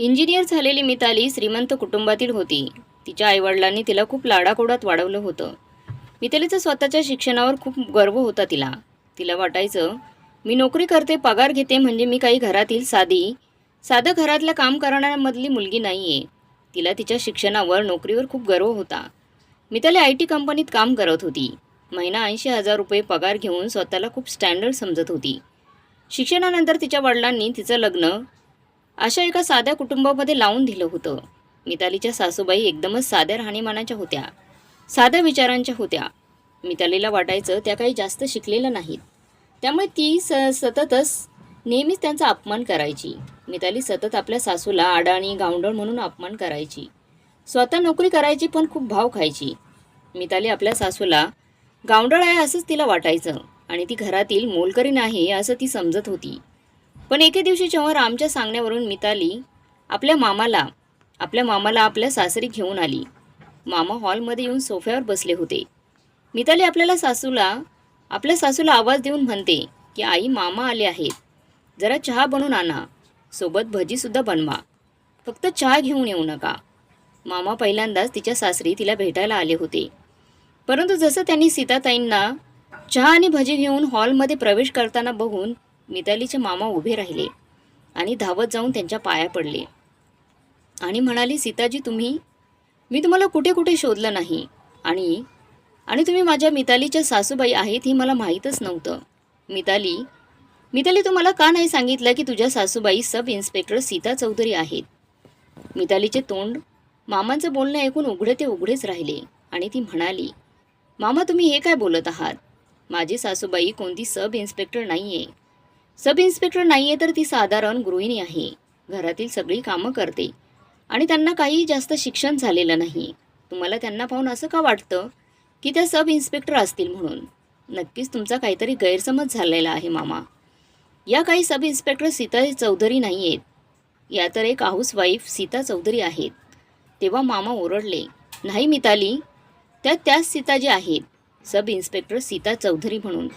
Engineer झालेली मिताली श्रीमंत कुटुंबातील होती. तिच्या आईवडिलांनी तिला खूप लाडाकोडात वाढवलं होतं. मितालीचं स्वतःच्या शिक्षणावर खूप गर्व होता तिला. तिला वाटायचं मी नोकरी करते पगार घेते म्हणजे मी काही घरातील साधी साधं घरातलं काम करणाऱ्यामधली मुलगी नाही आहे तिला तिच्या शिक्षणावर नोकरीवर खूप गर्व होता. मिताली आय टी कंपनीत काम करत होती. महिना ऐंशी हजार रुपये पगार घेऊन स्वतःला खूप स्टँडर्ड समजत होती. शिक्षणानंतर तिच्या वडिलांनी तिचं लग्न अशा एका साध्या कुटुंबामध्ये लावून दिलं होतं. मितालीच्या सासूबाई एकदमच साध्या राहणीमानाच्या होत्या. साध्या विचारांच्या होत्या. मितालीला वाटायचं त्या काही जास्त शिकलेल्या नाहीत. त्यामुळे ती स सततच नेहमीच त्यांचा अपमान करायची. मिताली सतत आपल्या सासूला आडाणी गावंडळ म्हणून अपमान करायची. स्वतः नोकरी करायची पण खूप भाव खायची. मिताली आपल्या सासूला गावंडळ आहे असंच तिला वाटायचं आणि ती घरातील मोलकरी नाही असं ती समजत होती. पण एके दिवशी जेव्हा रामच्या सांगण्यावरून मिताली आपल्या मामाला आपल्या मामाला आपल्या सासरी घेऊन आली. मामा हॉलमध्ये येऊन सोफ्यावर बसले होते. मिताली आपल्याला सासूला आपल्या सासूला आवाज देऊन म्हणते की आई मामा आले आहेत. जरा चहा बनवून आणा. सोबत भजीसुद्धा बनवा. फक्त चहा घेऊन येऊ नका. मामा पहिल्यांदाच तिच्या सासरी तिला भेटायला आले होते. परंतु जसं त्यांनी सीताताईंना चहा आणि भजी घेऊन हॉलमध्ये प्रवेश करताना बघून मितालीचे मामा उभे राहिले आणि धावत जाऊन त्यांच्या पाया पडले. आणि म्हणाली सीताजी तुम्ही मी तुम्हाला कुठे कुठे शोधलं नाही? आणि आणि तुम्ही माझ्या मितालीच्या सासूबाई आहेत हे मला माहीतच नव्हतं. मिताली मिताली तुम्हाला का नाही सांगितलं की तुझ्या सासूबाई सब इन्स्पेक्टर सीता चौधरी आहेत मितालीचे तोंड मामांचं बोलणं ऐकून उघडे ते उघडेच राहिले आणि ती म्हणाली मामा तुम्ही हे काय बोलत आहात? माझी सासूबाई कोणती सब इन्स्पेक्टर नाही आहे सब इन्स्पेक्टर नाही आहे तर ती साधारण गृहिणी आहे. घरातील सगळी कामं करते. आणि त्यांना काही जास्त शिक्षण झालेलं नाही. तुम्हाला त्यांना पाहून असं का वाटतं? की त्या सब इन्स्पेक्टर असतील म्हणून. नक्कीच तुमचा काहीतरी गैरसमज झालेला आहे मामा. या काही सब इन्स्पेक्टर सीता चौधरी नाही आहेत या तर एक हाऊसवाईफ सीता चौधरी आहेत. तेव्हा मामा ओरडले नाही मिताली त्या त्याच सीता ज्या आहेत. सब इन्स्पेक्टर सीता चौधरी म्हणून.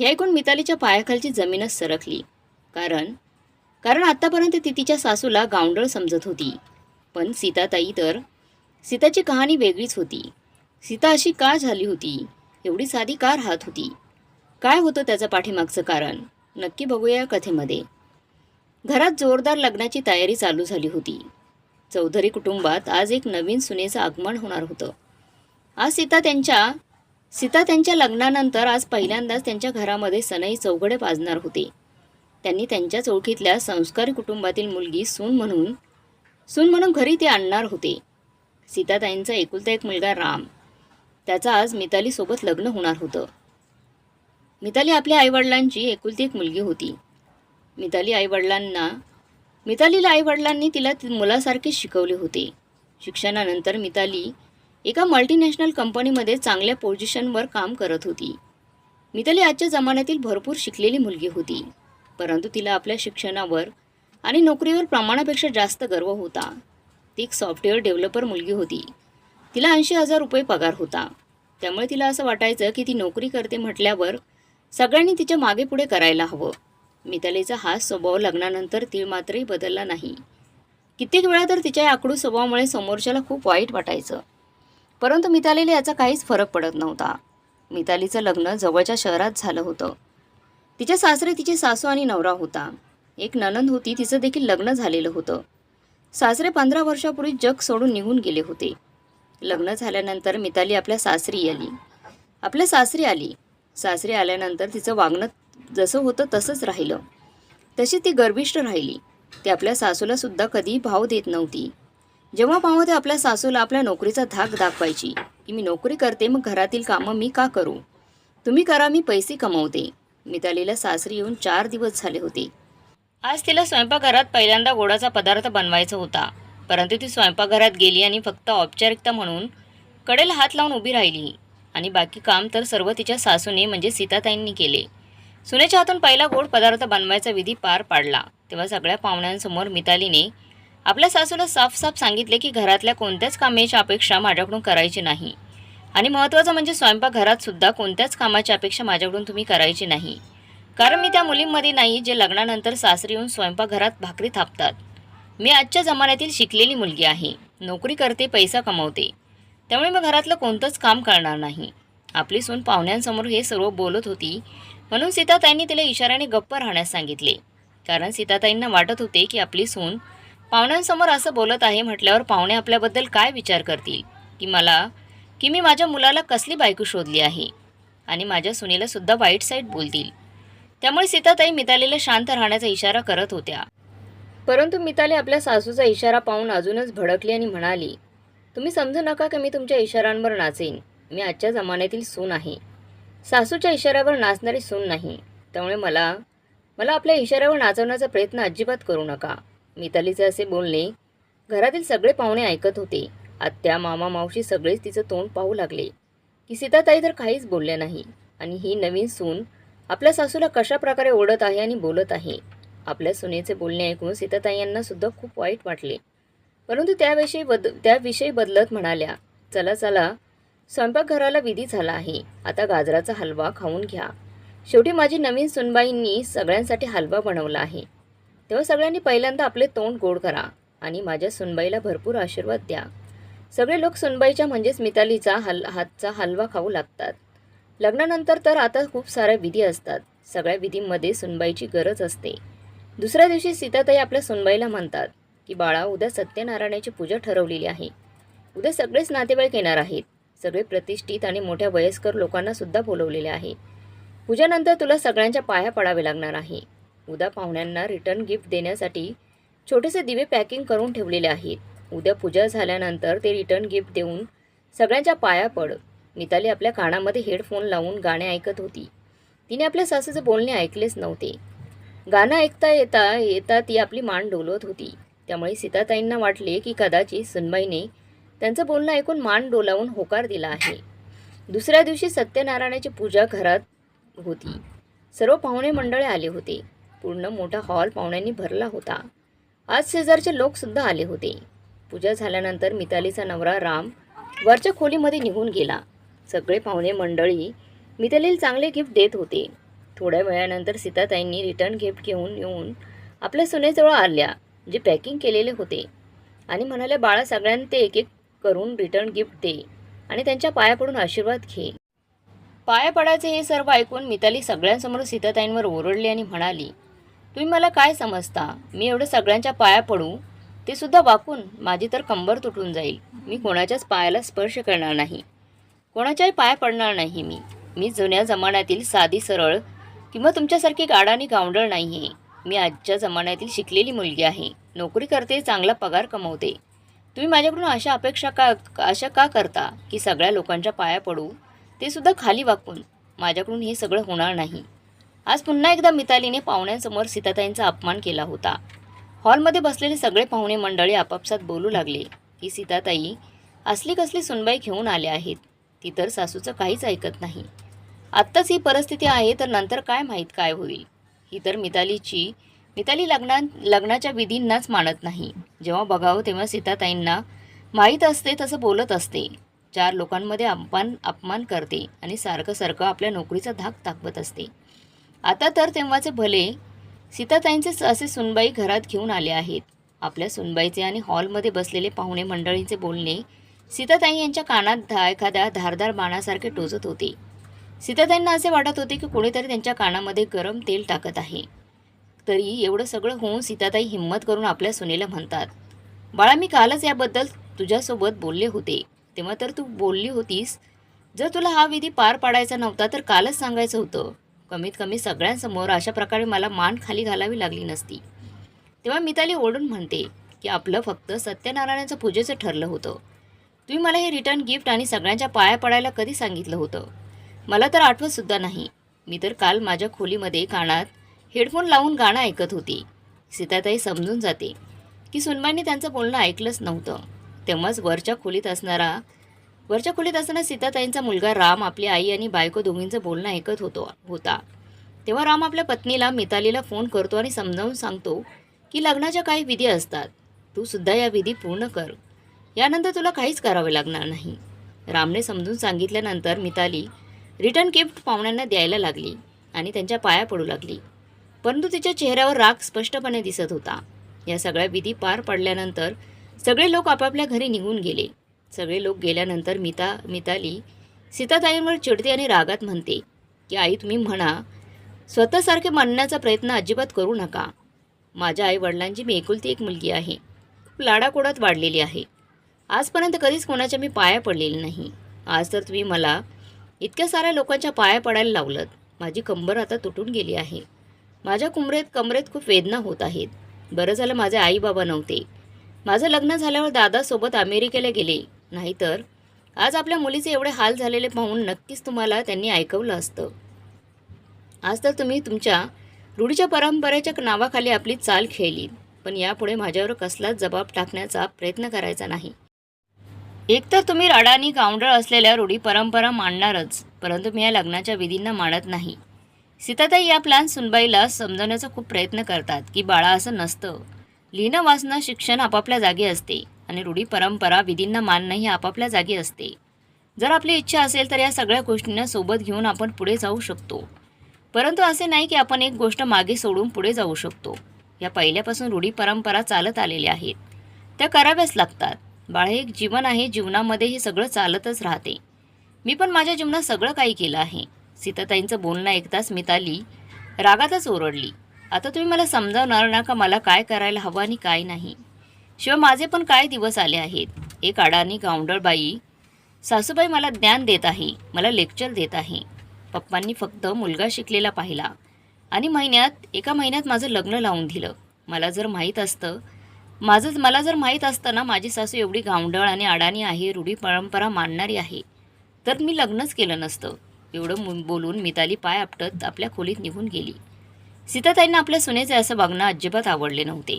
हे ऐकून मितालीच्या पायाखालची जमीनच सरकली. कारण कारण आत्तापर्यंत ती तिच्या सासूला गावंडळ समजत होती. पण सीताताई तर सीताची कहाणी वेगळीच होती. सीता अशी का झाली होती? एवढी साधी का राहत होती? काय होतं त्याचं पाठीमागचं कारण? नक्की बघूया या कथेमध्ये. घरात जोरदार लग्नाची तयारी चालू झाली होती. चौधरी कुटुंबात आज एक नवीन सुनेचं आगमन होणार होतं. आज सीता त्यांच्या सीता त्यांच्या लग्नानंतर आज पहिल्यांदाच त्यांच्या घरामध्ये सनई चौघडे पाजणार होते. त्यांनी त्यांच्याच ओळखीतल्या संस्कारी कुटुंबातील मुलगी सून म्हणून सून म्हणून घरी ते आणणार होते. सीताताईंचा एकुलता एक मुलगा राम. त्याचं आज मितालीसोबत लग्न होणार होतं. मिताली आपल्या आईवडिलांची एकुलती एक मुलगी होती. मिताली आईवडिलांना मितालीला आईवडिलांनी तिला मुलासारखे शिकवले होते. शिक्षणानंतर मिताली एका मल्टीनॅशनल कंपनीमध्ये चांगल्या पोझिशनवर काम करत होती. मिताली आजच्या जमान्यातील भरपूर शिकलेली मुलगी होती. परंतु तिला आपल्या शिक्षणावर आणि नोकरीवर प्रमाणापेक्षा जास्त गर्व होता. ती एक सॉफ्टवेअर डेव्हलपर मुलगी होती. तिला ऐंशी हजार रुपये पगार होता. त्यामुळे तिला असं वाटायचं की ती नोकरी करते म्हटल्यावर सगळ्यांनी तिच्यामागे पुढे करायला हवं. मितालीचा हाच स्वभाव लग्नानंतर ती मात्रही बदलला नाही. कित्येक वेळा तर तिच्या आकडू स्वभावामुळे समोरच्याला खूप वाईट वाटायचं. परंतु मितालीला याचा काहीच फरक पडत नव्हता. मितालीचं लग्न जवळच्या शहरात झालं होतं. तिच्या सासरे तिचे सासू आणि नवरा होता. एक ननंद होती तिचं देखील लग्न झालेलं होतं. सासरे पंधरा वर्षापूर्वी जग सोडून निघून गेले होते. लग्न झाल्यानंतर मिताली आपल्या सासरी आली. आपल्या सासरी आली. सासरी आल्यानंतर तिचं वागणं जसं होतं तसंच राहिलं. तशी ती गर्भिष्ठ राहिली. ती आपल्या सासूला सुद्धा कधी भाव देत नव्हती. जेव्हा पाहू ते आपल्या सासूला आपल्या नोकरीचा धाक दाखवायची की मी नोकरी करते मग घरातील कामं मी का करू? तुम्ही करा मी पैसे कमवते. मितालीला सासरी येऊन चार दिवस झाले होते. आज तिला स्वयंपाकघरात पहिल्यांदा गोडाचा पदार्थ बनवायचा होता. परंतु ती स्वयंपाकघरात गेली आणि फक्त औपचारिकता म्हणून कडेला हात लावून उभी राहिली. आणि बाकी काम तर सर्व तिच्या सासूने म्हणजे सीताताईंनी केले. सुनेच्या हातून पहिला गोड पदार्थ बनवायचा विधी पार पाडला. तेव्हा सगळ्या पाहुण्यांसमोर मितालीने आपल्या सासूला साफ साफ सांगितले की घरातल्या कोणत्याच कामाची अपेक्षा माझ्याकडून करायची नाही. आणि महत्त्वाचं म्हणजे स्वयंपाकघरात सुद्धा कोणत्याच कामाची अपेक्षा माझ्याकडून तुम्ही करायची नाही. कारण मी त्या मुलींमध्ये नाही जे लग्नानंतर सासरी येऊन स्वयंपाकघरात भाकरी थापतात. मी आजच्या जमान्यातील शिकलेली मुलगी आहे. नोकरी करते पैसा कमवते. त्यामुळे मी घरातलं कोणतंच काम करणार नाही. आपली सून पाहुण्यांसमोर हे सर्व बोलत होती. म्हणून सीताताईंनी तिला इशाऱ्याने गप्प राहण्यास सांगितले. कारण सीताताईंना वाटत होते की आपली सून पाहुण्यांसमोर असं बोलत आहे म्हटल्यावर पाहुणे आपल्याबद्दल काय विचार करतील? की मला की मी माझ्या मुलाला कसली बायको शोधली आहे? आणि माझ्या सुनीलासुद्धा वाईट साईड बोलतील. त्यामुळे सीताताई मितालीला शांत राहण्याचा इशारा करत होत्या. परंतु मिताली आपल्या सासूचा इशारा पाहून अजूनच भडकली आणि म्हणाली तुम्ही समजू नका की मी तुमच्या इशाऱ्यांवर नाचेन. मी आजच्या जमान्यातील सून आहे. सासूच्या इशाऱ्यावर नाचणारी सून नाही. त्यामुळे मला मला आपल्या इशाऱ्यावर नाचवण्याचा प्रयत्न अजिबात करू नका. मितालीचे असे बोलणे घरातील सगळे पाहुणे ऐकत होते. आत्या मामा मावशी सगळेच तिचं तोंड पाहू लागले. की सीताताई तर काहीच बोलल्या नाही. आणि ही नवीन सून आपल्या सासूला कशा प्रकारे ओढत आहे आणि बोलत आहे? आपल्या सुनेचे बोलणे ऐकून सीताताई यांना सुद्धा खूप वाईट वाटले. परंतु त्याविषयी बद त्याविषयी बदलत म्हणाल्या चला चला स्वयंपाकघराला विधी झाला आहे. आता गाजराचा हलवा खाऊन घ्या. शेवटी माझी नवीन सुनबाईंनी सगळ्यांसाठी हलवा बनवला आहे. तेव्हा सगळ्यांनी पहिल्यांदा आपले तोंड गोड करा आणि माझ्या सुनबाईला भरपूर आशीर्वाद द्या. सगळे लोक सुनबाईच्या म्हणजेच मितालीचा हल हातचा हलवा खाऊ लागतात. लग्नानंतर तर आता खूप साऱ्या विधी असतात. सगळ्या विधींमध्ये सुनबाईची गरज असते. दुसऱ्या दिवशी सीताताई आपल्या सुनबाईला म्हणतात की बाळा उद्या सत्यनारायणाची पूजा ठरवलेली आहे. उद्या सगळेच नातेवाईक येणार आहेत. सगळे प्रतिष्ठित आणि मोठ्या वयस्कर लोकांना सुद्धा बोलवलेले आहे. पूजेनंतर तुला सगळ्यांच्या पाया पडावे लागणार आहे. उद्या पाहुण्यांना रिटर्न गिफ्ट देण्यासाठी छोटेसे दिवे पॅकिंग करून ठेवलेले आहेत. उद्या पूजा झाल्यानंतर ते रिटर्न गिफ्ट देऊन सगळ्यांच्या पाया पड. मिताली आपल्या कानामध्ये हेडफोन लावून गाणे ऐकत होती. तिने आपल्या सासूचे बोलणे ऐकलेच नव्हते. गाणं ऐकता येता येता ती आपली मान डोलवत होती. त्यामुळे सीताताईंना वाटले की कदाचित सुनबाईने त्यांचं बोलणं ऐकून मान डोलावून होकार दिला आहे. दुसऱ्या दिवशी सत्यनारायणाची पूजा घरात होती. सर्व पाहुणे मंडळे आले होते. पूर्ण मोठा हॉल पाहुण्यांनी भरला होता. आज शेजारचे लोकसुद्धा आले होते. पूजा झाल्यानंतर मितालीचा नवरा राम वरच्या खोलीमध्ये निघून गेला. सगळे पाहुणे मंडळी मितालीला चांगले गिफ्ट देत होते. थोड्या वेळानंतर सीताताईंनी रिटर्न गिफ्ट घेऊन येऊन आपल्या सुनेजवळ आल्या जे पॅकिंग केलेले होते. आणि म्हणाले बाळा सगळ्यांना ते एक एक करून रिटर्न गिफ्ट दे आणि त्यांच्या पाया पडून आशीर्वाद घे. पाया पडायचे हे सर्व ऐकून मिताली सगळ्यांसमोर सीताताईंवर ओरडली आणि म्हणाली तुम्ही मला काय समजता? मी एवढं सगळ्यांच्या पाया पडू? ते सुद्धा वाकून माझी तर कंबर तुटून जाईल. मी कोणाच्याच पायाला स्पर्श करणार नाही. कोणाच्याही पाया पडणार नाही मी. मी जुन्या जमान्यातील साधी सरळ किंवा तुमच्यासारखी गाडानी गावंडळ नाही आहे मी आजच्या जमान्यातील शिकलेली मुलगी आहे. नोकरी करते चांगला पगार कमवते. तुम्ही माझ्याकडून अशा अपेक्षा का अशा का करता की सगळ्या लोकांच्या पाया पडू? ते सुद्धा खाली वाकून. माझ्याकडून हे सगळं होणार नाही. आज पुन्हा एकदा मितालीने पाहुण्यांसमोर सीताताईंचा अपमान केला होता. हॉलमध्ये बसलेले सगळे पाहुणे मंडळी आपापसात बोलू लागले. की सीताताई असली कसली सुनबाई घेऊन आल्या आहेत. ती तर सासूचं काहीच ऐकत नाही. आत्ताच ही परिस्थिती आहे तर नंतर काय माहीत काय होईल. ही तर मितालीची मिताली लग्ना लग्नाच्या विधींनाच मानत नाही. जेव्हा बघावं तेव्हा सीताताईंना माहीत असते तसं बोलत असते. चार लोकांमध्ये अपमान अपमान करते आणि सारखं सारखं आपल्या नोकरीचा धाक दाखवत असते. आता तर तेव्हाचे भले सीताताईंचे असे सुनबाई घरात घेऊन आले आहेत. आपल्या सुनबाईचे आणि हॉलमध्ये बसलेले पाहुणे मंडळींचे बोलणे सीताताई यांच्या कानात धा एखाद्या धारदार बाणासारखे टोचत होते. सीताताईंना असे वाटत होते की कोणीतरी त्यांच्या कानामध्ये गरम तेल टाकत आहे. तरी एवढं सगळं होऊन सीताताई हिंमत करून आपल्या सुनेला म्हणतात बाळा मी कालच याबद्दल तुझ्यासोबत बोलले होते. तेव्हा तर तू बोलली होतीस. जर तुला हा विधी पार पाडायचा नव्हता तर कालच सांगायचं होतं. कमीत कमी सगळ्यांसमोर अशा प्रकारे मला मान खाली घालावी लागली नसती. तेव्हा मिताली ओढून म्हणते की आपलं फक्त सत्यनारायणाचं पूजेचं ठरलं होतं. तुम्ही मला हे रिटर्न गिफ्ट आणि सगळ्यांच्या पाया पडायला कधी सांगितलं होतं? मला तर आठवतसुद्धा नाही. मी तर काल माझ्या खोलीमध्ये कानात हेडफोन लावून गाणं ऐकत होती. सीताताई समजून जाते की सुनबाईंनी त्यांचं बोलणं ऐकलंच नव्हतं. तेव्हाच वरच्या खोलीत असणारा वरच्या खोलीत असताना सीताताईंचा मुलगा राम आपली आई आणि बायको दोघींचं बोलणं ऐकत होतो होता. तेव्हा राम आपल्या पत्नीला मितालीला फोन करतो आणि समजावून सांगतो की लग्नाच्या काही विधी असतात. तू सुद्धा या विधी पूर्ण कर. यानंतर तुला काहीच करावे लागणार नाही. रामने समजून सांगितल्यानंतर मिताली रिटर्न गिफ्ट पाहुण्यांना द्यायला लागली आणि त्यांच्या पाया पडू लागली. परंतु तिच्या चेहऱ्यावर राग स्पष्टपणे दिसत होता. या सगळ्या विधी पार पडल्यानंतर सगळे लोक आपापल्या घरी निघून गेले. सगळे लोक गेल्यानंतर मिता मिताली सीताताईंवर चिडते आणि रागात म्हणते की आई तुम्ही म्हणा स्वतःसारखे म्हणण्याचा प्रयत्न अजिबात करू नका. माझ्या आई वडिलांची मी एकुलती एक मुलगी आहे. लाडाकोडात वाढलेली आहे. आजपर्यंत कधीच कोणाच्या मी पाया पडलेली नाही. आज तर तुम्ही मला इतक्या साऱ्या लोकांच्या पाया पडायला लावलं माझी कंबर आता तुटून गेली आहे. माझ्या कुमरेत कमरेत खूप वेदना होत आहेत. बरं झालं माझे आई बाबा नव्हते. माझं लग्न झाल्यावर दादासोबत अमेरिकेला गेले. नाहीतर आज आपल्या मुलीचे एवढे हाल झालेले पाहून नक्कीच तुम्हाला त्यांनी ऐकवलं असतं. आज तर तुम्ही तुमच्या रूढीच्या परंपरेच्या नावाखाली आपली चाल खेळली पण यापुढे माझ्यावर कसलाच जबाब टाकण्याचा प्रयत्न करायचा नाही. एकतर तुम्ही राडानी गावंडळ असलेल्या रूढी परंपरा मांडणारच परंतु मी या लग्नाच्या विधींना मानत नाही. सीताताई या प्लॅन सुनबाईला समजवण्याचा खूप प्रयत्न करतात की बाळा असं नसतं. लिहिणं वाचणं शिक्षण आपापल्या जागी असते. आणि रूढी परंपरा विधींना मानणं ही आपापल्या जागी असते. जर आपली इच्छा असेल तर या सगळ्या गोष्टींना सोबत घेऊन आपण पुढे जाऊ शकतो. परंतु असे नाही की आपण एक गोष्ट मागे सोडून पुढे जाऊ शकतो. या पहिल्यापासून रूढी परंपरा चालत आलेल्या आहेत. त्या कराव्याच लागतात. बाळ हे एक जीवन आहे जीवनामध्ये हे सगळं चालतच राहते. मी पण माझ्या जीवनात सगळं काही केलं आहे. सीताताईंचं बोलणं ऐकताच मिताली रागातच ओरडली. आता तुम्ही मला समजावणार ना का मला काय करायला हवं आणि काय नाही? शिवाय माझे पण काय दिवस आले आहेत? एक अडाणी गावंडळबाई सासूबाई मला ज्ञान देत आहे मला लेक्चर देत आहे. पप्पांनी फक्त मुलगा शिकलेला पाहिला आणि महिन्यात एका महिन्यात माझं लग्न लावून दिलं. मला जर माहीत असतं माझं मला जर माहीत असतं ना माझी सासू एवढी गावंडळ आणि अडाणी आहे रूढी परंपरा मानणारी आहे तर मी लग्नच केलं नसतं. एवढं बोलून मिताली पाय आपटत आपल्या खोलीत निघून गेली. सीताताईंना आपल्या सुनेचे असं वागणं अजिबात आवडले नव्हते.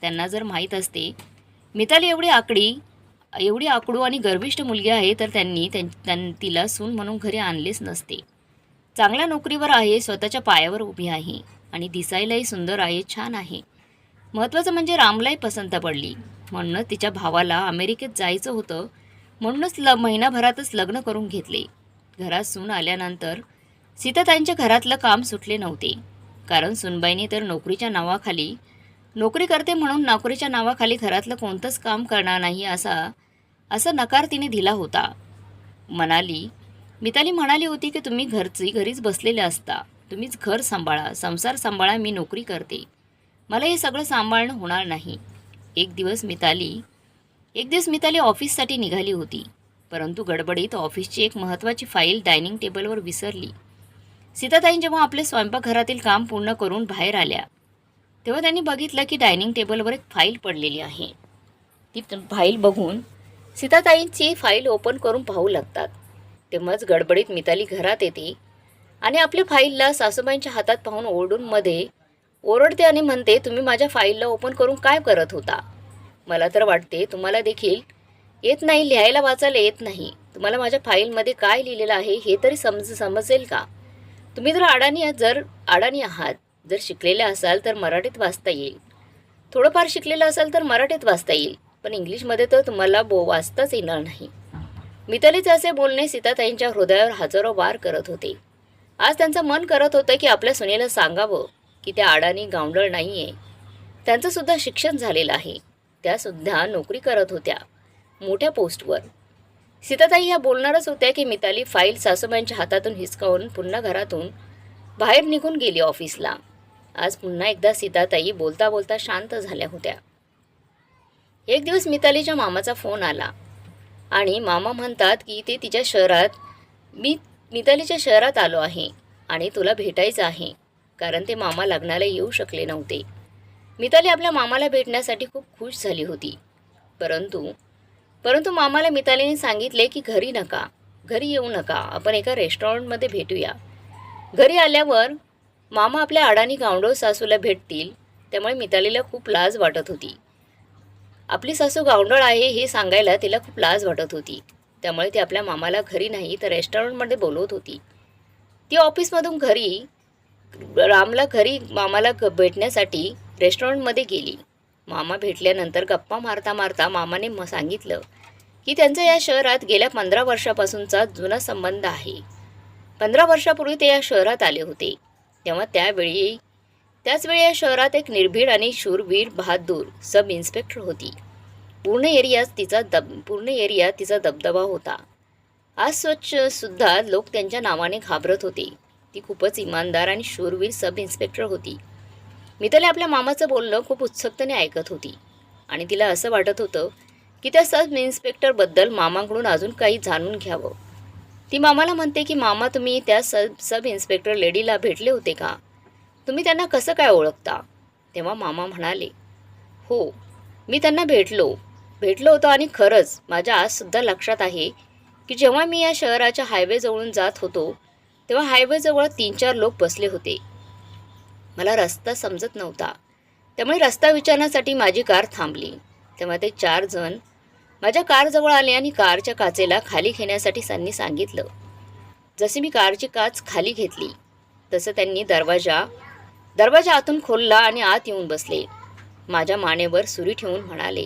त्यांना जर माहीत असते. मिताली एवढी आकडी एवढी आकडू आणि गर्भिष्ठ मुलगी आहे तर त्यांनी त्यां त्यां- तिला सून म्हणून घरी आणलेच नसते. चांगल्या नोकरीवर आहे स्वतःच्या पायावर उभी आहे आणि दिसायलाही सुंदर आहे छान आहे. महत्त्वाचं म्हणजे रामलाही पसंत पडली. म्हणूनच तिच्या भावाला अमेरिकेत जायचं होतं म्हणूनच ल महिनाभरातच लग्न करून घेतले. घरात सून आल्यानंतर सीता त्यांच्या घरातलं काम सुटले नव्हते. कारण सुनबाईने तर नोकरीच्या नावाखाली नोकरी करते म्हणून नोकरीच्या नावाखाली घरातलं कोणतंच काम करणार नाही असा असा नकार तिने दिला होता. म्हणाली मिताली म्हणाली होती की तुम्ही घरची घरीच बसलेले असता. तुम्हीच घर सांभाळा. संसार सांभाळा मी नोकरी करते. मला हे सगळं सांभाळणं होणार नाही. एक दिवस मिताली एक दिवस मिताली ऑफिससाठी निघाली होती. परंतु गडबडीत ऑफिसची एक महत्त्वाची फाईल डायनिंग टेबलवर विसरली. सीताताईं जेव्हा आपले स्वयंपाकघरातील काम पूर्ण करून बाहेर आल्या तेव्हा त्यांनी बघितलं की डायनिंग टेबलवर एक फाईल पडलेली आहे. ती फाईल बघून सीताताईंची फाईल ओपन करून पाहू लागतात. तेव्हाच गडबडीत मिताली घरात येते आणि आपल्या फाईलला सासूबाईंच्या हातात पाहून ओरडून मध्ये ओरडते आणि म्हणते तुम्ही माझ्या फाईलला ओपन करून काय करत होता? मला तर वाटते तुम्हाला देखील येत नाही लिहायला वाचायला येत नाही. तुम्हाला माझ्या फाईलमध्ये काय लिहिलेलं आहे हे तरी समज समजेल का? तुम्ही जर अडाणी जर अडाणी आहात जर शिकलेले असाल तर मराठीत वाचता येईल. थोडंफार शिकलेलं असाल तर मराठीत वाचता येईल. पण इंग्लिशमध्ये तर तुम्हाला बो वाचताच येणार नाही. मितालीचे असे बोलणे सीताताईंच्या हृदयावर हजारो वार करत होते. आज त्यांचं मन करत होतं की आपल्या सुनेला सांगावं की त्या आडानी गावंडळ नाही आहे त्यांचंसुद्धा शिक्षण झालेलं आहे. त्यासुद्धा नोकरी करत होत्या. मोठ्या पोस्टवर. सीताताई ह्या बोलणारच होत्या की मिताली फाईल सासूबाईंच्या हातातून हिसकावून पुन्हा घरातून बाहेर निघून गेली ऑफिसला. आज पुन्हा एकदा सीताताई बोलता बोलता शांत झाल्या होत्या. एक दिवस मितालीच्या मामाचा फोन आला आणि मामा म्हणतात की ते तिच्या शहरात मी मितालीच्या शहरात आलो आहे आणि तुला भेटायचं आहे कारण ते मामा लग्नाला येऊ शकले नव्हते. मिताली आपल्या मामाला भेटण्यासाठी खूप खुश झाली होती. परंतु परंतु मामाला मितालीने सांगितले की घरी नका घरी येऊ नका आपण एका रेस्टॉरंटमध्ये भेटूया. घरी आल्यावर मामा आपल्या अडाणी गावडो सासूला भेटतील त्यामुळे मितालीला खूप लाज वाटत होती. आपली सासू गावंडळ आहे हे सांगायला तिला खूप लाज वाटत होती. त्यामुळे ती आपल्या मामाला घरी नाही तर रेस्टॉरंटमध्ये बोलवत होती. ती ऑफिसमधून घरी रामला घरी मामाला भेटण्यासाठी रेस्टॉरंटमध्ये गेली. मामा भेटल्यानंतर गप्पा मारता मारता मामाने म सांगितलं की त्यांचा या शहरात गेल्या पंधरा वर्षापासूनचा जुना संबंध आहे. पंधरा वर्षापूर्वी ते या शहरात आले होते. तेव्हा त्यावेळी त्याचवेळी या शहरात एक निर्भीड आणि शूरवीर बहादूर सब इन्स्पेक्टर होती. पूर्ण एरियात तिचा दब पूर्ण एरियात तिचा दबदबा होता. आज स्वच्छ सुद्धा लोक त्यांच्या नावाने घाबरत होते. ती खूपच इमानदार आणि शूरवीर सब इन्स्पेक्टर होती. मिताली आपल्या मामाचं बोलणं खूप उत्सुकतेने ऐकत होती. आणि तिला असं वाटत होतं की त्या सब इन्स्पेक्टरबद्दल मामाकडून अजून काही जाणून घ्यावं. ती मामाला म्हणते की मामा तुम्ही त्या सब सब इन्स्पेक्टर लेडीला भेटले होते का? तुम्ही त्यांना कसं काय ओळखता? तेव्हा मामा म्हणाले हो मी त्यांना भेटलो. भेटलो होतो आणि खरंच माझ्या आजसुद्धा लक्षात आहे की जेव्हा मी या शहराच्या हायवेजवळून जात होतो तेव्हा हायवेजवळ तीन चार लोक बसले होते. मला रस्ता समजत नव्हता. त्यामुळे रस्ता विचारण्यासाठी माझी कार थांबली. तेव्हा ते चार जण माझ्या कारजवळ आले आणि कारच्या काचेला खाली घेण्यासाठी त्यांनी सांगितलं. जशी मी कारची काच खाली घेतली तसं त्यांनी दरवाजा दरवाजा आतून खोलला आणि आत येऊन बसले. माझ्या मानेवर सुरी ठेवून म्हणाले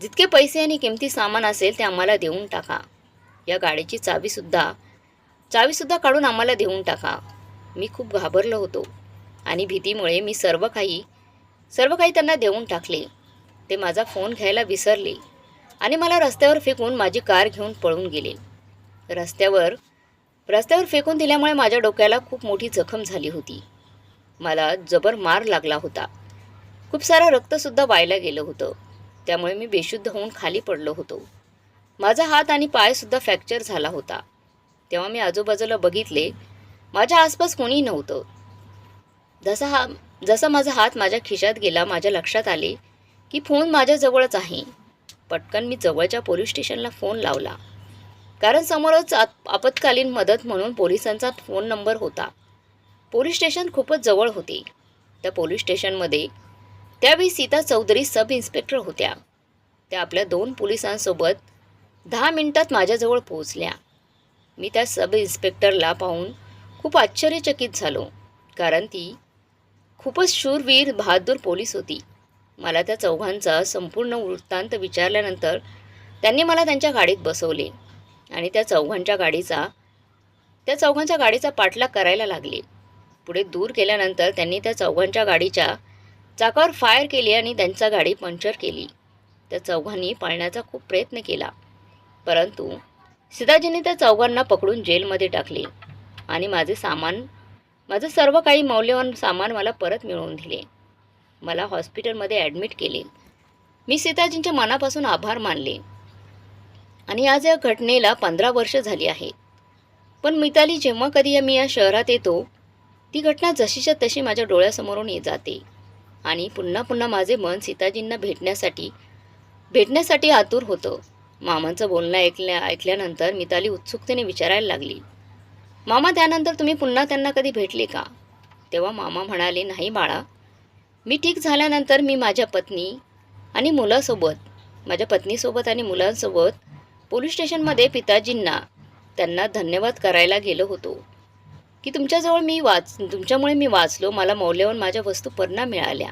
जितके पैसे आणि किमती सामान असेल ते आम्हाला देऊन टाका. या गाडीची चावीसुद्धा चावीसुद्धा काढून आम्हाला देऊन टाका. मी खूप घाबरलो होतो आणि भीतीमुळे मी सर्व काही सर्व काही त्यांना देऊन टाकले. ते माझा फोन घ्यायला विसरले. आणि मला रस्त्यावर फेकून माझी कार घेऊन पळून गेले. रस्त्यावर रस्त्यावर फेकून दिल्यामुळे माझ्या डोक्याला खूप मोठी जखम झाली होती. मला जबर मार लागला होता. खूप सारं रक्तसुद्धा व्हायला गेलं होतं. त्यामुळे मी बेशुद्ध होऊन खाली पडलो होतो. माझा हात आणि पायसुद्धा फ्रॅक्चर झाला होता. तेव्हा मी आजूबाजूला बघितले माझ्या आसपास कोणी नव्हतं. जसा हा जसा माझा हात माझ्या खिशात गेला माझ्या लक्षात आले की फोन माझ्याजवळच आहे. पटकन मी जवळच्या पोलीस स्टेशनला फोन लावला. कारण समोरच आपत्कालीन मदत म्हणून पोलिसांचा फोन नंबर होता. पोलीस स्टेशन खूपच जवळ होते. त्या पोलीस स्टेशनमध्ये त्यावेळी सीता चौधरी सब इन्स्पेक्टर होत्या. त्या आपल्या दोन पोलिसांसोबत दहा मिनिटात माझ्याजवळ पोहोचल्या. मी त्या सब इन्स्पेक्टरला पाहून खूप आश्चर्यचकित झालो. कारण ती खूपच शूरवीर बहादूर पोलीस होती. मला त्या चौघांचा संपूर्ण वृत्तांत विचारल्यानंतर त्यांनी मला त्यांच्या गाडीत बसवले आणि त्या चौघांच्या गाडीचा त्या चौघांच्या गाडीचा पाठलाग करायला लागले. पुढे दूर केल्यानंतर त्यांनी त्या चौघांच्या गाडीच्या चाकावर फायर केली आणि त्यांचा गाडी पंक्चर केली. त्या चौघांनी पाळण्याचा खूप प्रयत्न केला. परंतु सीताजींनी त्या चौघांना पकडून जेलमध्ये टाकले आणि माझे सामान माझं सर्व काही मौल्यवान सामान मला परत मिळवून दिले. मला हॉस्पिटलमध्ये ॲडमिट केले. मी सीताजींच्या मनापासून आभार मानले. आणि आज या घटनेला पंधरा वर्ष झाली आहेत पण मिताली जेव्हा कधी मी या शहरात येतो ती घटना जशीच्या तशी माझ्या डोळ्यासमोरून येत जाते. आणि पुन्हा पुन्हा माझे मन सीताजींना भेटण्यासाठी भेटण्यासाठी आतुर होतं. मामांचं बोलणं ऐकल्या ऐकल्यानंतर मिताली उत्सुकतेने विचारायला लागली. मामा त्यानंतर तुम्ही पुन्हा त्यांना कधी भेटले का? तेव्हा मामा म्हणाले नाही बाळा मी ठीक झाल्यानंतर मी माझ्या पत्नी आणि मुलासोबत माझ्या पत्नीसोबत आणि मुलांसोबत पोलीस स्टेशनमध्ये पिताजींना त्यांना धन्यवाद करायला गेलो होतो. की तुमच्याजवळ मी वाच तुमच्यामुळे मी वाचलो मला मौल्यवान माझ्या वस्तू पन्ना मिळाल्या.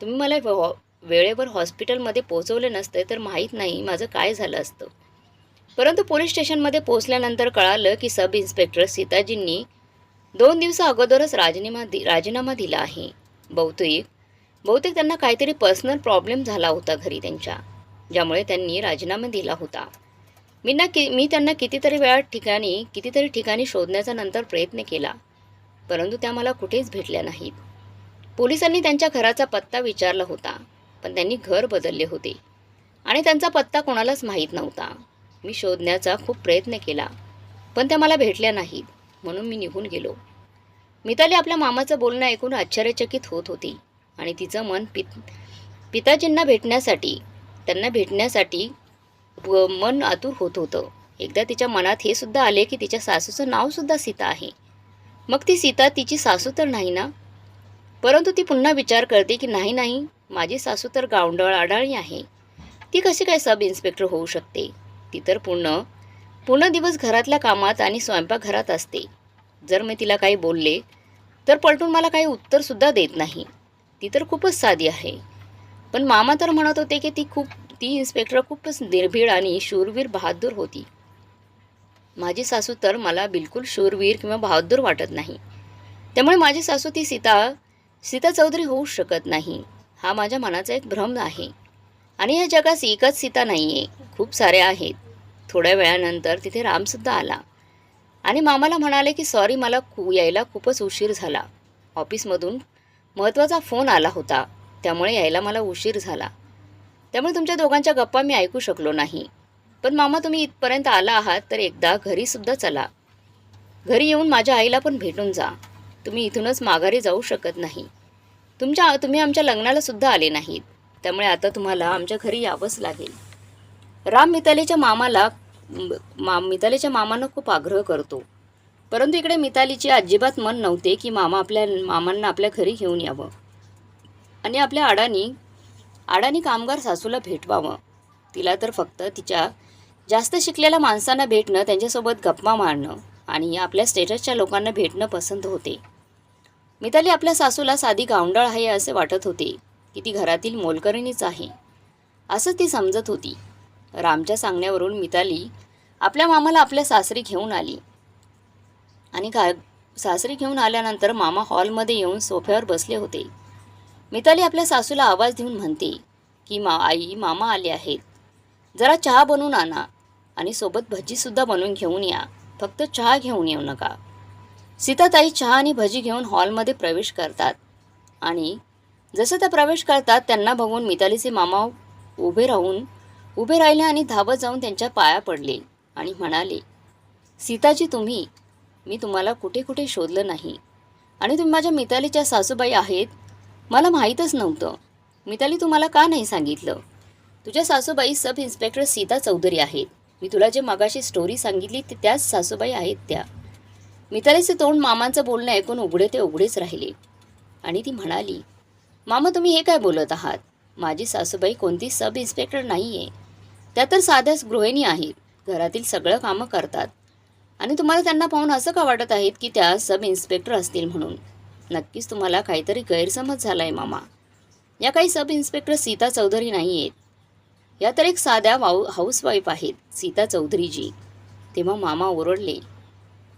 तुम्ही मला व- वेळेवर हॉस्पिटलमध्ये पोहोचवले नसते तर माहीत नाही माझं काय झालं असतं. परंतु पोलीस स्टेशनमध्ये पोहोचल्यानंतर कळालं की सब इन्स्पेक्टर सीताजींनी दोन दिवसा अगोदरच राजीनामा दि राजीनामा दिला आहे. बहुतेक बहुतेक त्यांना काहीतरी पर्सनल प्रॉब्लेम झाला होता घरी त्यांच्या ज्यामुळे त्यांनी राजीनामा दिला होता. मी ना कि मी त्यांना कितीतरी वेळा ठिकाणी कितीतरी ठिकाणी शोधण्याचा नंतर प्रयत्न केला परंतु त्या मला कुठेच भेटल्या नाहीत. पोलिसांनी त्यांच्या घराचा पत्ता विचारला होता पण त्यांनी घर बदलले होते. आणि त्यांचा पत्ता कोणालाच माहीत नव्हता. मी शोधण्याचा खूप प्रयत्न केला पण त्या मला भेटल्या नाहीत म्हणून मी निघून गेलो. मिताली आपल्या मामाचं बोलणं ऐकून आश्चर्यचकित होत होती. आणि तिचं मन पित पिताजींना भेटण्यासाठी त्यांना भेटण्यासाठी व मन आतुर होत होतं. एकदा तिच्या मनात हे सुद्धा आले की तिच्या सासूचं नावसुद्धा सीता आहे. मग ती सीता तिची सासू तर नाही ना? परंतु ती पुन्हा विचार करते की नाही नाही माझी सासू तर गावंडळ आडाळी आहे. ती कशी काय सब इन्स्पेक्टर होऊ शकते? ती तर पूर्ण पूर्ण दिवस घरातल्या कामात आणि स्वयंपाकघरात असते. जर मी तिला काही बोलले तर पलटून मला काही उत्तरसुद्धा देत नाही. ती तर खूपच साधी आहे. पण मामा तर म्हणत होते की ती खूप ती इन्स्पेक्टर खूपच निर्भीड आणि शूरवीर बहादूर होती. माझी सासू तर मला बिलकुल शूरवीर किंवा बहादूर वाटत नाही. त्यामुळे माझी सासू ती सीता सीता चौधरी होऊच शकत नाही. हा माझ्या मनाचा एक भ्रम आहे. आणि या जगात एकच सीता नाही आहे खूप साऱ्या आहेत. थोड्या वेळानंतर तिथे रामसुद्धा आला. आणि मामाला म्हणाले की सॉरी मला खू यायला खूपच उशीर झाला. ऑफिसमधून महत्त्वाचा फोन आला होता. त्यामुळे यायला मला उशीर झाला. त्यामुळे तुमच्या दोघांच्या गप्पा मी ऐकू शकलो नाही. पण मामा तुम्ही इथपर्यंत आला आहात तर एकदा घरीसुद्धा चला. घरी येऊन माझ्या आईला पण भेटून जा. तुम्ही इथूनच माघारी जाऊ शकत नाही. तुमच्या तुम्ही आमच्या लग्नालासुद्धा आले नाहीत. त्यामुळे आता तुम्हाला आमच्या घरी यावंच लागेल. राम मितालीच्या मामाला मा मितालीच्या मामानं खूप आग्रह करतो. परंतु इकडे मितालीची अजिबात मन नव्हते की मामा आपल्या मामांना आपल्या घरी घेऊन यावं. आणि आपल्या आडानी आडानी कामगार सासूला भेटवावं. तिला तर फक्त तिच्या जास्त शिकलेल्या माणसांना भेटणं त्यांच्यासोबत गप्पा मारणं आणि आपल्या स्टेटसच्या लोकांना भेटणं पसंत होते. मिताली आपल्या सासूला साधी गावंडाळ आहे असे वाटत होते की ती घरातील मोलकरणीच आहे. असं ती समजत होती. रामच्या सांगण्यावरून मिताली आपल्या मामाला आपल्या सासरी घेऊन आली. आणि घा सासरी घेऊन आल्यानंतर मामा हॉलमध्ये येऊन सोफ्यावर बसले होते. मिताली आपल्या सासूला आवाज देऊन म्हणते की मा आई मामा आले आहेत. जरा चहा बनवून आणा आणि सोबत भजीसुद्धा बनवून घेऊन या. फक्त चहा घेऊन येऊ नका. सीताताई चहा आणि भजी घेऊन हॉलमध्ये प्रवेश करतात आणि जसं त्या प्रवेश करतात त्यांना बघून मितालीचे मामा उभे राहून उभे राहिले आणि धावत जाऊन त्यांच्या पाया पडले आणि म्हणाले सीताजी तुम्ही मी तुम्हाला कुठे कुठे शोधलं नाही. आणि तुम्ही माझ्या मितालीच्या सासूबाई आहेत मला माहीतच नव्हतं. मिताली तुम्हाला का नाही सांगितलं? तुझ्या सासूबाई सब इन्स्पेक्टर सीता चौधरी आहेत. मी तुला जे मगाशी स्टोरी सांगितली ते त्याच सासूबाई आहेत त्या. मितालीचे तोंड मामांचं बोलणं ऐकून उघडे ते उघडेच राहिले. आणि ती म्हणाली मामा तुम्ही हे काय बोलत आहात? माझी सासूबाई कोणती सब इन्स्पेक्टर नाही आहे त्या तर साध्याच गृहिणी आहेत. घरातील सगळं कामं करतात. आणि तुम्हाला त्यांना पाहून असं का वाटत आहेत की त्या सब इन्स्पेक्टर असतील म्हणून? नक्कीच तुम्हाला काहीतरी गैरसमज झाला आहे मामा. या काही सब इन्स्पेक्टर सीता चौधरी नाही आहेत या तर एक साध्या वाऊ हाऊसवाईफ आहेत सीता चौधरीजी. तेव्हा मामा ओरडले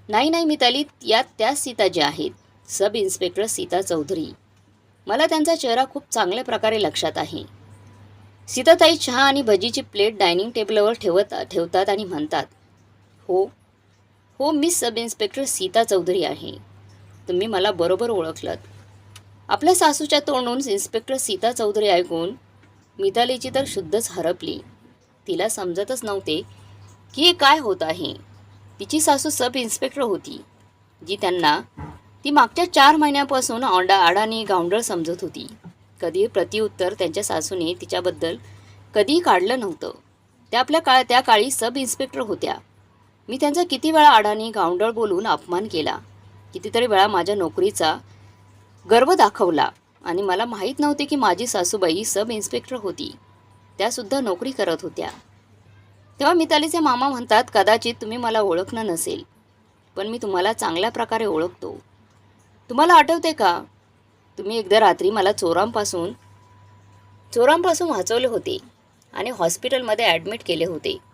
नाही नाही मिताली यात त्याच सीता ज्या आहेत सब इन्स्पेक्टर सीता चौधरी. मला त्यांचा चेहरा खूप चांगल्या प्रकारे लक्षात आहे. सीताताई चहा आणि भजीची प्लेट डायनिंग टेबलवर ठेवत ठेवतात आणि म्हणतात हो हो मी सब इन्स्पेक्टर सीता चौधरी आहे. तुम्ही मला बरोबर ओळखलत. आपल्या सासूच्या तोंडून इन्स्पेक्टर सीता चौधरी ऐकून मितालीची तर शुद्धच हरपली. तिला समजतच नव्हते की हे काय होत आहे. तिची सासू सब इन्स्पेक्टर होती जी त्यांना ती मागच्या चार महिन्यापासून औंडा आडानी गावंडळ समजत होती. कधी प्रतिउत्तर त्यांच्या सासूने तिच्याबद्दल कधीही काढलं नव्हतं. त्या आपल्या काळ त्या काळी सब इन्स्पेक्टर होत्या. मी त्यांचा किती वेळा आडानी गावंडळ बोलून अपमान केला. कितीतरी वेळा माझ्या नोकरीचा गर्व दाखवला आणि मला माहीत नव्हते की माझी सासूबाई सब इन्स्पेक्टर होती. त्यासुद्धा नोकरी करत होत्या. तेव्हा मितालीचे मामा म्हणतात कदाचित तुम्ही मला ओळखणं नसेल पण मी तुम्हाला चांगल्या प्रकारे ओळखतो. तुम्हाला आठवते का? तुम्ही एकदा रात्री मला चोरांपासून चोरांपासून वाचवले होते आणि हॉस्पिटलमध्ये ॲडमिट केले होते.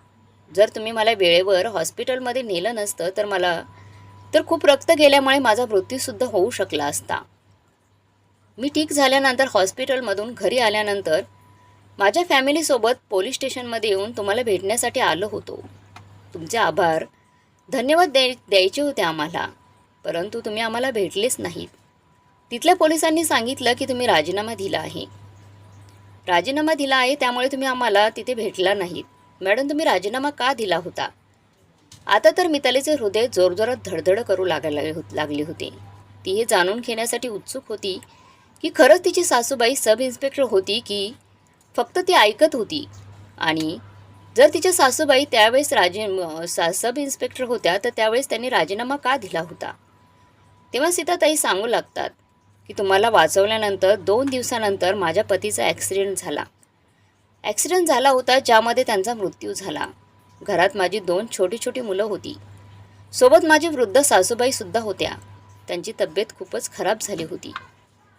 जर तुम्ही मला वेळेवर हॉस्पिटलमध्ये नेलं नसतं तर मला तर खूप रक्त गेल्यामुळे माझा मृत्यूसुद्धा होऊ शकला असता. मी ठीक झाल्यानंतर हॉस्पिटलमधून घरी आल्यानंतर माझ्या फॅमिलीसोबत पोलीस स्टेशनमध्ये येऊन तुम्हाला भेटण्यासाठी आलो होतो. तुमचे आभार. धन्यवाद द्याय द्यायचे होते आम्हाला परंतु तुम्ही आम्हाला भेटलेच नाहीत. तिथल्या पोलिसांनी सांगितलं की तुम्ही राजीनामा दिला आहे. राजीनामा दिला आहे त्यामुळे तुम्ही आम्हाला तिथे भेटला नाहीत. मॅडम तुम्ही राजीनामा का दिला होता? आता तर मितालीचे हृदय जोरजोरात धडधड करू लागायला लागले होते. ती हे जाणून घेण्यासाठी उत्सुक होती की खरंच तिची सासूबाई सब इन्स्पेक्टर होती की फक्त ती ऐकत होती. आणि जर तिच्या सासूबाई त्यावेळेस राजी सा सब इन्स्पेक्टर होत्या तर त्यावेळेस त्यांनी राजीनामा का दिला होता? तेव्हा सीताताई सांगू लागतात की तुम्हाला वाचवल्यानंतर दोन दिवसानंतर माझ्या पतीचा ॲक्सिडेंट झाला. ॲक्सिडेंट झाला होता ज्यामध्ये त्यांचा मृत्यू झाला. घरात माझी दोन छोटी छोटी मुलं होती. सोबत माझी वृद्ध सासूबाईसुद्धा होत्या. त्यांची तब्येत खूपच खराब झाली होती.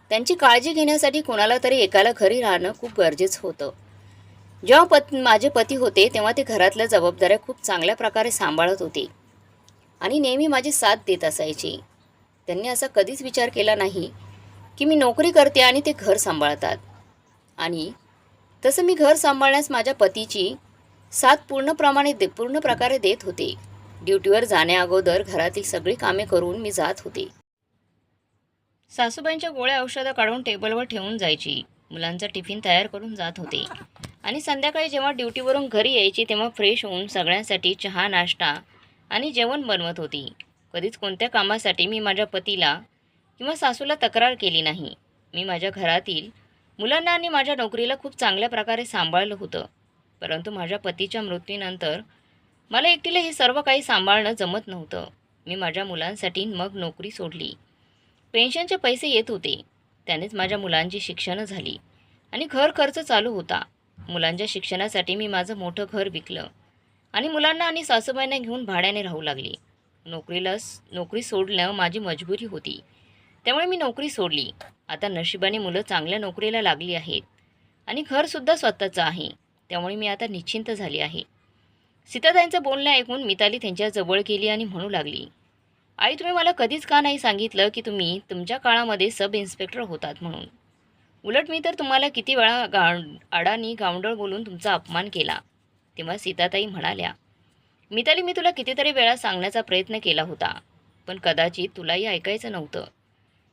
त्यांची काळजी घेण्यासाठी कोणाला तरी एकाला घरी राहणं खूप गरजेचं होतं. जेव्हा पत माझे पती होते तेव्हा ते घरातल्या जबाबदाऱ्या खूप चांगल्या प्रकारे सांभाळत होते. आणि नेहमी माझी साथ देत असायचे. त्यांनी असा कधीच विचार केला नाही की मी नोकरी करते आणि ते घर सांभाळतात. आणि तसं मी घर सांभाळण्यास माझ्या पतीची साथ पूर्णप्रमाणे दे पूर्ण प्रकारे देत होते. ड्युटीवर जाण्याअगोदर घरातील सगळी कामे करून मी जात होते. सासूबाईंच्या गोळ्या औषधं काढून टेबलवर ठेवून जायची. मुलांचा टिफिन तयार करून जात होते. आणि संध्याकाळी जेव्हा ड्युटीवरून घरी यायची तेव्हा फ्रेश होऊन सगळ्यांसाठी चहा नाश्ता आणि जेवण बनवत होती. कधीच कोणत्या कामासाठी मी माझ्या पतीला किंवा सासूला तक्रार केली नाही. मी माझ्या घरातील मुलांना आणि माझ्या नोकरीला खूप चांगल्या प्रकारे सांभाळलं होतं. परंतु माझ्या पतीच्या मृत्यूनंतर मला एकटीला हे सर्व काही सांभाळणं जमत नव्हतं. मी माझ्या मुलांसाठी मग नोकरी सोडली. पेन्शनचे पैसे येत होते. त्यानेच माझ्या मुलांची शिक्षणं झाली. आणि घर खर्च चालू होता. मुलांच्या शिक्षणासाठी मी माझं मोठं घर विकलं. आणि मुलांना आणि सासूबाईंना घेऊन भाड्याने राहू लागली. नोकरीला नोकरी सोडणं माझी मजबुरी होती. त्यामुळे मी नोकरी सोडली. आता नशिबाने मुलं चांगल्या नोकरीला लागली आहेत. आणि घरसुद्धा स्वतःचं आहे. त्यामुळे मी आता निश्चिंत झाली आहे. सीताताईंचं बोलणं ऐकून मिताली त्यांच्या जवळ गेली आणि म्हणू लागली आई तुम्ही मला कधीच का नाही सांगितलं की तुम्ही तुमच्या काळामध्ये सब इन्स्पेक्टर होतात म्हणून? उलट मी तर तुम्हाला किती वेळा गा आडानी गावंडळ बोलून तुमचा अपमान केला तेव्हा सीताताई म्हणाल्या. मिताली मी तुला कितीतरी वेळा सांगण्याचा प्रयत्न केला होता पण कदाचित तुलाही ऐकायचं नव्हतं.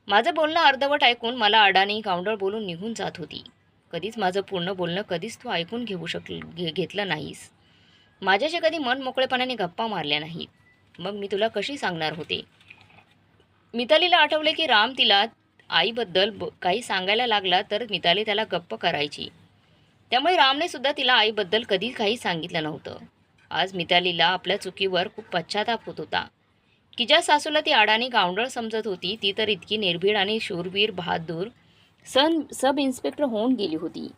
माझं बोलणं अर्धवट ऐकून मला अडाणी गावंडळ बोलून निघून जात होती. कधीच माझं पूर्ण बोलणं कधीच तू ऐकून घेऊ शक घे घेतलं नाहीस. माझ्याशी कधी मन मोकळेपणाने गप्पा मारल्या नाहीत. मग मी तुला कशी सांगणार होते? मितालीला आठवले की राम तिला आईबद्दल ब काही सांगायला लागला तर मिताली त्याला गप्प करायची. त्यामुळे रामने सुद्धा तिला आईबद्दल कधी काही सांगितलं नव्हतं. आज मितालीला आपल्या चुकीवर खूप पश्चाताप होत होता. की ज्या सासूला ती अडाणी गावंडळ समजत होती ती तर इतकी निर्भीड आणि शूरवीर बहादूर सन सब इन्स्पेक्टर होऊन गेली होती.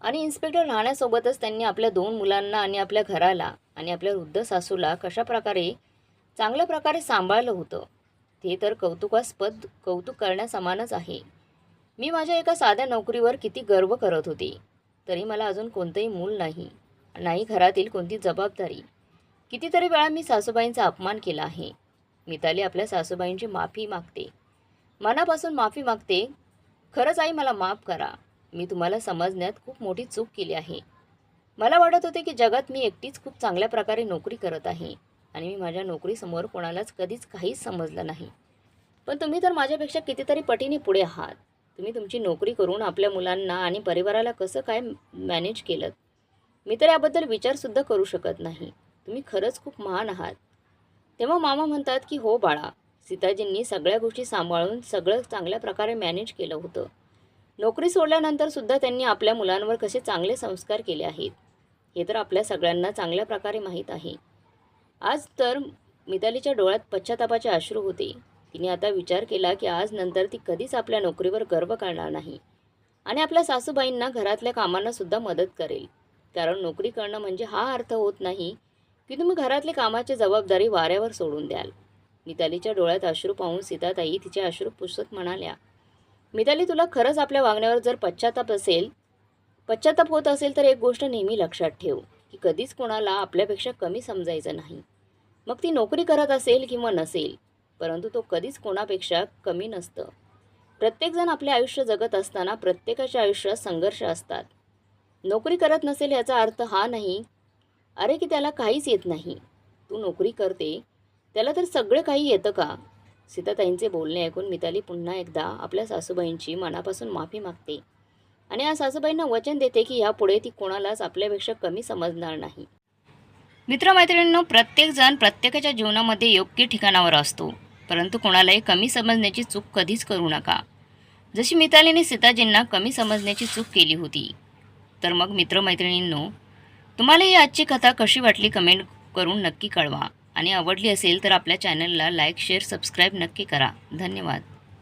आणि इन्स्पेक्टर राहण्यासोबतच त्यांनी आपल्या दोन मुलांना आणि आपल्या घराला आणि आपल्या वृद्ध सासूला कशा प्रकारे चांगल्या प्रकारे सांभाळलं होतं ते तर कौतुकास्पद कौतुक करण्यासमानच आहे. मी माझ्या एका साध्या नोकरीवर किती गर्व करत होते तरी मला अजून कोणतंही मूल नाही नाही घरातील कोणती जबाबदारी. कितीतरी वेळा मी सासूबाईंचा अपमान केला आहे. मिताली आपल्या सासूबाईंची माफी मागते. मनापासून माफी मागते. खरंच आई मला माफ करा. मी तुम्हाला समजण्यात खूप मोठी चूक केली आहे. मला वाटत होते की जगात मी एकटीच खूप चांगल्या प्रकारे नोकरी करत आहे आणि मी माझ्या नोकरीसमोर कोणालाच कधीच काहीच समजलं नाही. पण तुम्ही तर माझ्यापेक्षा कितीतरी पटीने पुढे आहात. तुम्ही तुमची नोकरी करून आपल्या मुलांना आणि परिवाराला कसं काय मॅनेज केलं? मी तर याबद्दल विचारसुद्धा करू शकत नाही. तुम्ही खरंच खूप महान आहात. तेव्हा मामा म्हणतात की हो बाळा सीताजींनी सगळ्या गोष्टी सांभाळून सगळं चांगल्या प्रकारे मॅनेज केलं होतं. नोकरी सोडल्यानंतर सुद्धा त्यांनी आपल्या मुलांवर कसे चांगले संस्कार केले आहेत हे तर आपल्या सगळ्यांना चांगल्या प्रकारे माहीत आहे. आज तर मितालीच्या डोळ्यात पश्चातापाचे अश्रू होते. तिने आता विचार केला की आज नंतर ती कधीच आपल्या नोकरीवर गर्व करणार नाही आणि आपल्या सासूबाईंना घरातल्या कामांना सुद्धा मदत करेल. कारण नोकरी करणं म्हणजे हा अर्थ होत नाही की तुम्ही घरातली कामाची जबाबदारी वाऱ्यावर सोडून द्याल. मितालीच्या डोळ्यात अश्रू पाहून सीताताई तिचे अश्रू पुसत म्हणाल्या मिताली तुला खरंच आपल्या वागण्यावर जर पश्चाताप असेल पश्चाताप होत असेल तर एक गोष्ट नेहमी लक्षात ठेव की कधीच कोणाला आपल्यापेक्षा कमी समजायचं नाही. मग ती नोकरी करत असेल किंवा नसेल परंतु तो कधीच कोणापेक्षा कमी नसतं. प्रत्येकजण आपले आयुष्य जगत असताना प्रत्येकाच्या आयुष्यात संघर्ष असतात. नोकरी करत नसेल याचा अर्थ हा नाही अरे की त्याला काहीच येत नाही. तू नोकरी करते. त्याला तर सगळं काही येतं का? सीताताईंचे बोलणे ऐकून मिताली पुन्हा एकदा आपल्या सासूबाईंची मनापासून माफी मागते. आणि या सासूबाईंना वचन देते की यापुढे ती कोणालाच आपल्यापेक्षा कमी समजणार नाही. मित्रमैत्रिणींनो प्रत्येकजण प्रत्येकाच्या जीवनामध्ये योग्य ठिकाणावर असतो. परंतु कोणालाही कमी समजण्याची चूक कधीच करू नका. जशी मितालीने सीताजींना कमी समजण्याची चूक केली होती तर मग मित्रमैत्रिणींनो तुम्हाला ही आजची कथा कशी वाटली कमेंट करून नक्की कळवा. आणि आवडली असेल तर आपल्या चॅनलला लाईक शेअर सबस्क्राईब नक्की करा. धन्यवाद.